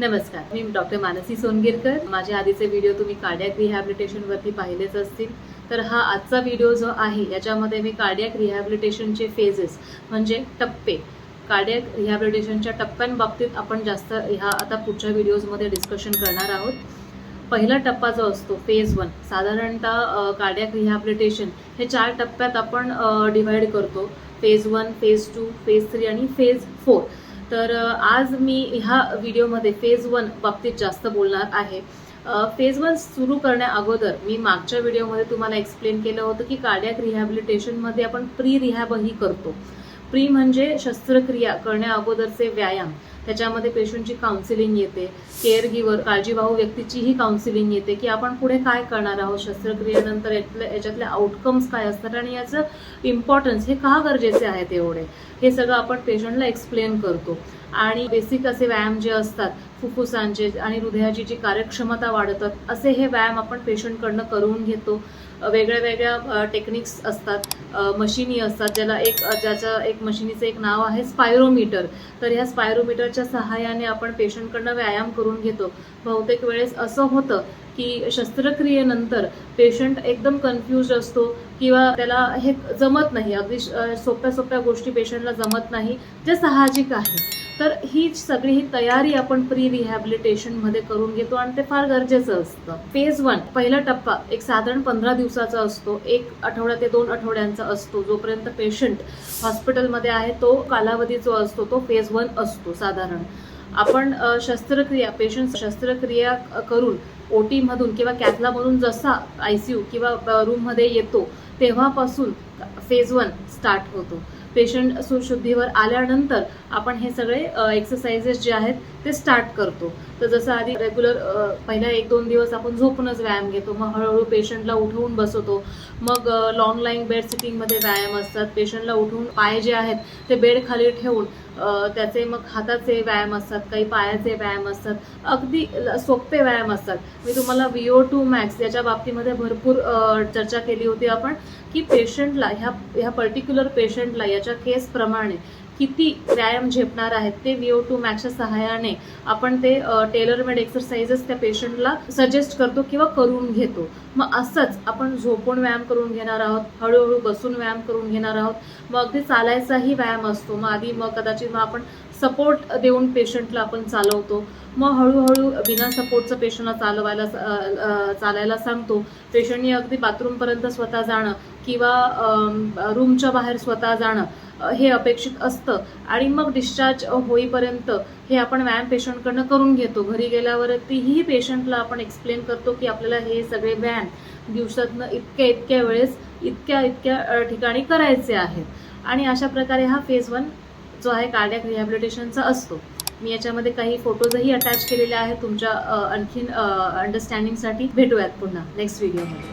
नमस्कार मी डॉक्टर मानसी सोनगिरकर. माझे आधीचे व्हिडिओ तुम्ही कार्डियाक रिहॅबिलिटेशनवरती पाहिलेच असतील. तर हा आजचा व्हिडिओ जो आहे याच्यामध्ये मी कार्डियक रिहॅबिलिटेशनचे फेजेस म्हणजे टप्पे कार्डियक रिहॅबिलिटेशनच्या टप्प्यांबाबतीत आपण जास्त ह्या आता पुढच्या व्हिडिओजमध्ये डिस्कशन करणार आहोत. पहिला टप्पा जो असतो फेज वन साधारणतः कार्डियक रिहॅबिलिटेशन हे चार टप्प्यात आपण डिव्हाइड करतो. Phase one phase two phase three आणि फेज फोर तर आज मी ह्या व्हिडिओमध्ये फेज वन बाबतीत जास्त बोलणार आहे. फेज वन सुरू करण्या अगोदर मी मागच्या व्हिडिओमध्ये तुम्हाला एक्सप्लेन केलं होतं की कार्डियाक रिहॅबिलिटेशनमध्ये आपण प्री रिहॅबही करतो. प्री म्हणजे शस्त्रक्रिया करण्या अगोदरचे व्यायाम. त्याच्यामध्ये पेशंटची काउन्सिलिंग येते केअर गिवर काळजीवाहू व्यक्तीचीही काउन्सिलिंग येते की आपण पुढे काय करणार आहोत शस्त्रक्रियेनंतर यातल्या याच्यातले आउटकम्स काय असतात आणि याचं इम्पॉर्टन्स हे का गरजेचे आहेत एवढे? हे सगळं आपण पेशंटला एक्सप्लेन करतो. आणि बेसिक असे व्यायाम जे असतात फुफ्फुसांचे आणि हृदयाची जी कार्यक्षमता वाढवतात असे हे व्यायाम आपण पेशंटकडनं करून घेतो. वेगळ्या वेगळ्या टेक्निक्स असतात. मशिनी असतात ज्याला एक ज्याचं एक मशिनीचं एक नाव आहे स्पायरोमीटर तर ह्या स्पायरोमीटरच्या सहाय्याने आपण पेशंटकडनं व्यायाम करून घेतो. बहुतेक वेळेस असं होतं की शस्त्रक्रियेनंतर पेशंट एकदम कन्फ्यूज असतो किंवा त्याला हे जमत नाही. अगदी सोप्या सोप्या गोष्टी पेशंटला जमत नाही. जे साहजिक आहे. तर ही सगळी ही तयारी आपण प्री रिहॅबिलिटेशनमध्ये करून घेतो आणि ते फार गरजेचं असतं. फेज वन पहिला टप्पा एक साधारण पंधरा दिवसाचा असतो. एक आठवडा ते दोन आठवड्यांचा असतो. जोपर्यंत पेशंट हॉस्पिटलमध्ये आहे तो कालावधी जो असतो तो फेज वन असतो साधारण. आपण शस्त्रक्रिया पेशंट शस्त्रक्रिया करून ओ टीमधून किंवा कॅथलामधून जसा आय सी यू किंवा रूममध्ये येतो तेव्हापासून फेज वन स्टार्ट होतो. पेशंट सुशुद्धीवर आल्यानंतर आपण हे सगळे एक्सरसाइजेस जे आहेत ते स्टार्ट करतो. तर जसं आधी रेग्युलर पहिल्या एक दोन दिवस आपण झोपूनच व्यायाम घेतो. मग हळूहळू पेशंटला उठवून बसवतो. मग लॉंग लाईन बेड सिटिंगमध्ये व्यायाम असतात. पेशंटला उठवून पाय जे आहेत ते बेड खाली ठेवून त्याचे मग हाताचे व्यायाम असतात काही पायाचे व्यायाम असतात. अगदी सोपे व्यायाम असतात. मी तुम्हाला विओ टू मॅक्स याच्या बाबतीमध्ये भरपूर चर्चा केली होती आपण की पेशंटला ह्या ह्या पर्टिक्युलर पेशंटला याच्या ગુનાઓના કેસ પ્રમાણે किती व्यायाम झेपणार आहेत ते विओ टू मॅक्सच्या सहाय्याने आपण ते टेलरमेड एक्सरसाइजेस त्या पेशंटला सजेस्ट करतो किंवा करून घेतो. मग असंच आपण झोपून व्यायाम करून घेणार आहोत हळूहळू बसून व्यायाम करून घेणार आहोत. मग अगदी चालायचाही व्यायाम असतो. मग आधी मग कदाचित मग आपण सपोर्ट देऊन पेशंटला आपण चालवतो. मग हळूहळू बिना सपोर्टचं पेशंटला चालवायला चालायला सांगतो. पेशंटनी अगदी बाथरूमपर्यंत स्वतः जाणं किंवा रूमच्या बाहेर स्वतः जाणं हे अपेक्षित असतं. आणि मग डिस्चार्ज होईपर्यंत हे आपण व्यायाम पेशंटकडनं करून घेतो. घरी गेल्यावरतीही पेशंटला आपण एक्सप्लेन करतो की आपल्याला हे सगळे व्यायाम दिवसातनं इतक्या इतक्या वेळेस इतक्या इतक्या ठिकाणी करायचे आहेत. आणि अशा प्रकारे हा फेज वन जो आहे कार्डियाक रिहॅबिलिटेशनचा असतो. मी याच्यामध्ये काही फोटोजही अटॅच केलेले आहेत. तुमच्या आणखीन अंडरस्टँडिंगसाठी भेटूयात पुन्हा नेक्स्ट व्हिडिओमध्ये